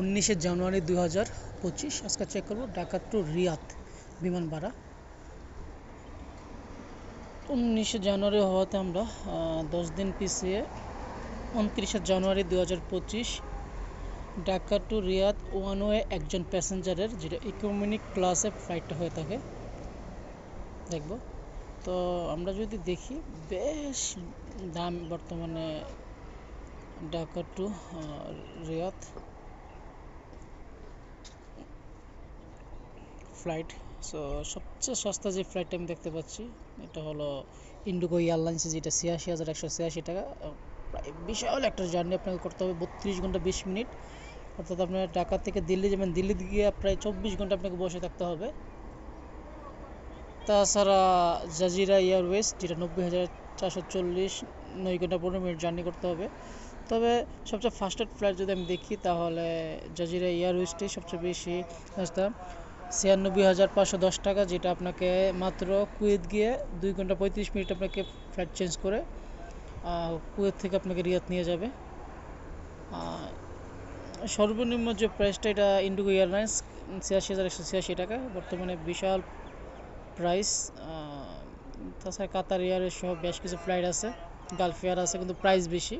উনিশে জানুয়ারি দুই হাজার পঁচিশ। আজকে চেক করব, ঢাকা টু রিয়াদ বিমান ভাড়া উনিশে জানুয়ারি হওয়াতে আমরা দশ দিন পিছিয়ে উনত্রিশে জানুয়ারি দু হাজার পঁচিশ, Dhaka to Riyadh one way একজন প্যাসেঞ্জারের, যেটা ইকোনমিক ক্লাসে ফ্লাইটটা হয়ে থাকে। দেখব। তো আমরা যদি দেখি, বেশ দাম বর্তমানে Dhaka to Riyadh. Flight so সবচেয়ে সস্তা যে ফ্লাইটটা আমি দেখতে পাচ্ছি, এটা হলো ইন্ডিগো এয়ারলাইন্স যেটা ছিয়াশি হাজার একশো ছিয়াশি টাকা। প্রায় বিশাল একটা জার্নি আপনাকে করতে হবে, বত্রিশ ঘণ্টা বিশ মিনিট। অর্থাৎ আপনার ঢাকা থেকে দিল্লি যাবেন, দিল্লি গিয়ে প্রায় চব্বিশ ঘণ্টা আপনাকে বসে থাকতে হবে। তাছাড়া জাজিরা এয়ারওয়েজ যেটা নব্বই হাজার চারশো চল্লিশ, নয় ঘণ্টা পনেরো মিনিট জার্নি করতে হবে। তবে সবচেয়ে ফাস্টেস্ট ফ্লাইট যদি আমি দেখি, তাহলে জাজিরা এয়ারওয়েজটি সবচেয়ে বেশি সস্তা। ছিয়ানব্বই হাজার পাঁচশো দশ টাকা, যেটা আপনাকে মাত্র কুয়েত গিয়ে দুই ঘণ্টা পঁয়ত্রিশ মিনিট আপনাকে ফ্লাইট চেঞ্জ করে কুয়েত থেকে আপনাকে রিয়াদ নিয়ে যাবে। সর্বনিম্ন যে প্রাইসটা এটা ইন্ডিগো এয়ারলাইন্স ছিয়াশি হাজার একশো ছিয়াশি টাকা। বর্তমানে বিশাল প্রাইস তাছাড়া কাতার এয়ারের সহ বেশ কিছু ফ্লাইট আছে গালফ এয়ার আছে, কিন্তু প্রাইস বেশি।